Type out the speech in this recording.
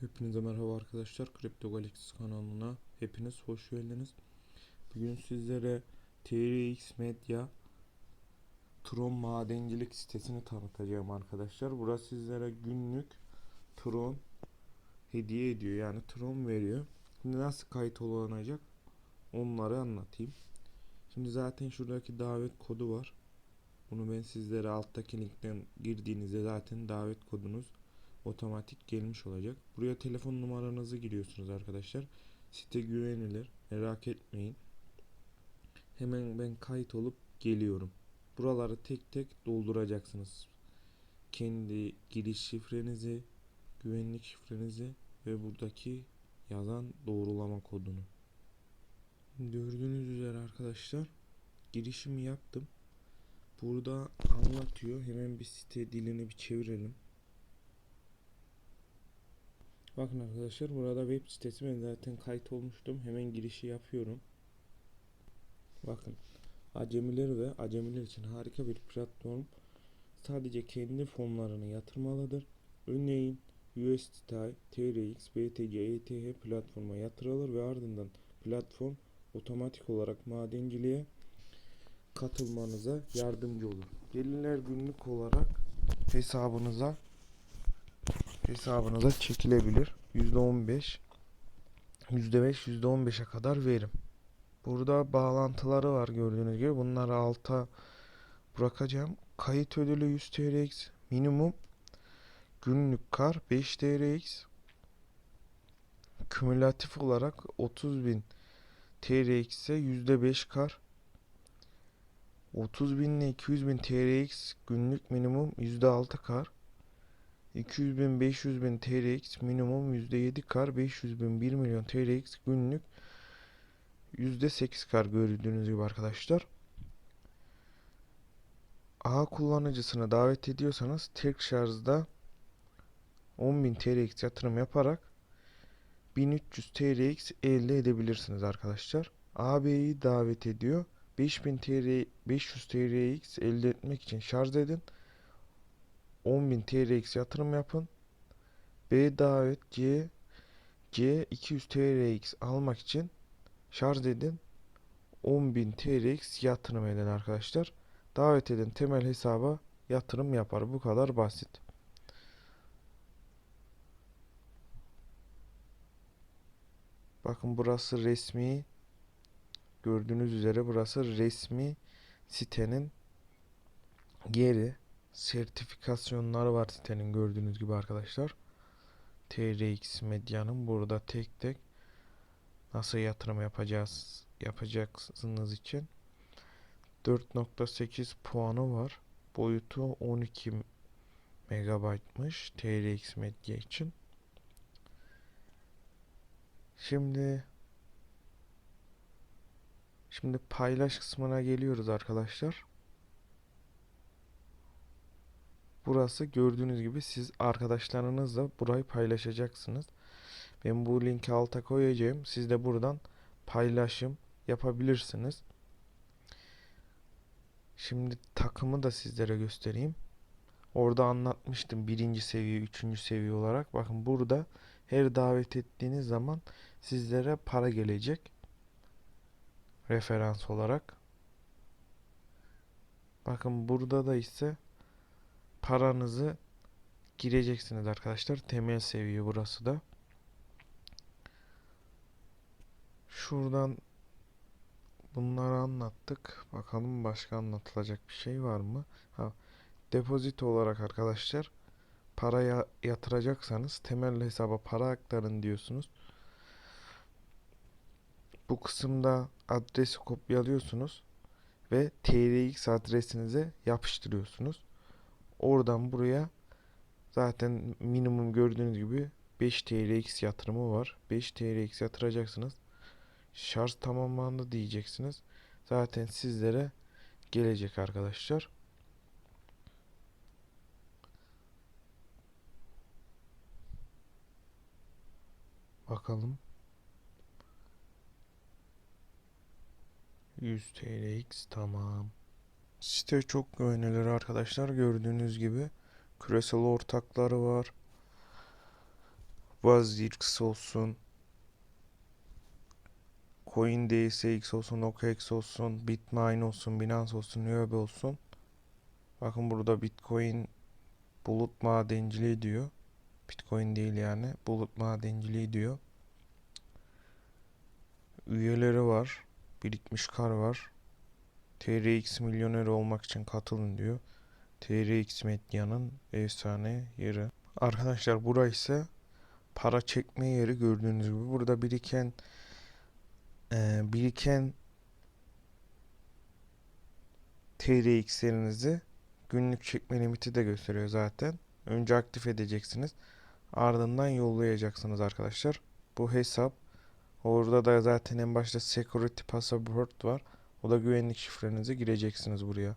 Hepinize merhaba arkadaşlar. Kripto Galaxy kanalına hepiniz hoş geldiniz. Bugün sizlere TRX Media Tron madencilik sitesini tanıtacağım arkadaşlar. Burası sizlere günlük Tron hediye ediyor. Yani Tron veriyor. Şimdi nasıl kayıt olunacak onları anlatayım. Şimdi zaten şuradaki davet kodu var. Bunu ben sizlere alttaki linkten girdiğinizde zaten davet kodunuz otomatik gelmiş olacak. Buraya telefon numaranızı giriyorsunuz arkadaşlar. Site güvenilir. Merak etmeyin. Hemen ben kayıt olup geliyorum. Buraları tek tek dolduracaksınız. Kendi giriş şifrenizi, güvenlik şifrenizi ve buradaki yazan doğrulama kodunu. Gördüğünüz üzere arkadaşlar girişimi yaptım. Burada anlatıyor. Hemen bir site dilini bir çevirelim. Bakın arkadaşlar burada web sitesi ben zaten kayıt olmuştum. Hemen girişi yapıyorum. Bakın acemiler ve acemiler için harika bir platform. Sadece kendi fonlarını yatırmalıdır. Örneğin USDT, TRX, BTC, ETH platforma yatırılır ve ardından platform otomatik olarak madenciliğe katılmanıza yardımcı olur. Gelirler günlük olarak hesabınıza hesabınıza çekilebilir. %15 %5 %15'e kadar verim. Burada bağlantıları var gördüğünüz gibi. Bunları alta bırakacağım. Kayıt ödülü 100 TRX minimum günlük kar 5 TRX kümülatif olarak 30.000 TRX'e %5 kar 30.000 ile 200.000 TRX günlük minimum %6 kar 200 bin 500 bin TRX minimum %7 kar 500 bin 1 milyon TRX günlük %8 kar gördüğünüz gibi arkadaşlar. A kullanıcısını davet ediyorsanız tek şarjda 10.000 TRX yatırım yaparak 1300 TRX elde edebilirsiniz arkadaşlar. AB'yi davet ediyor. 5000 TR 500 TRX elde etmek için şarj edin. 10.000 TRX yatırım yapın. B davet C C 200 TRX almak için şarj edin. 10.000 TRX yatırım edin arkadaşlar. Davet edin temel hesaba yatırım yapar. Bu kadar basit. Bakın burası resmi gördüğünüz üzere burası resmi sitenin yeri sertifikasyonları var sitenin gördüğünüz gibi arkadaşlar. TRX Medya'nın burada tek tek nasıl yatırım yapacağız yapacaksınız için 4.8 puanı var. Boyutu 12 megabaytmış TRX Medya için. Şimdi Şimdi paylaş kısmına geliyoruz arkadaşlar. Burası gördüğünüz gibi siz arkadaşlarınızla burayı paylaşacaksınız. Ben bu linki alta koyacağım. Siz de buradan paylaşım yapabilirsiniz. Şimdi takımı da sizlere göstereyim. Orada anlatmıştım birinci seviye, üçüncü seviye olarak. Bakın burada her davet ettiğiniz zaman sizlere para gelecek. Referans olarak. Bakın burada da ise paranızı gireceksiniz arkadaşlar. Temel seviye burası da. Şuradan bunları anlattık. Bakalım başka anlatılacak bir şey var mı? Ha, depozito olarak arkadaşlar paraya yatıracaksanız temel hesaba para aktarın diyorsunuz. Bu kısımda adresi kopyalıyorsunuz ve TRX adresinize yapıştırıyorsunuz. Oradan buraya zaten minimum gördüğünüz gibi 5 TRX yatırımı var. 5 TRX yatıracaksınız. Şarj tamamlandı diyeceksiniz. Zaten sizlere gelecek arkadaşlar. Bakalım. 100 TRX tamam. Site çok güvenilir arkadaşlar. Gördüğünüz gibi küresel ortakları var. Wazirx olsun. CoinDSX olsun, OKX olsun, Bitmain olsun, Binance olsun, Huobi olsun. Bakın burada Bitcoin bulut madenciliği diyor. Bitcoin değil yani. Bulut madenciliği diyor. Üyeleri var. Birikmiş kar var. TRX milyoneri olmak için katılın diyor. TRX Medya'nın efsane yeri. Arkadaşlar burası para çekme yeri gördüğünüz gibi. Burada biriken eee, biriken TRX'lerinizi günlük çekme limiti de gösteriyor zaten. Önce aktif edeceksiniz. Ardından yollayacaksınız arkadaşlar. Bu hesap. Orada da zaten en başta security password var. O da güvenlik şifrenizi gireceksiniz buraya.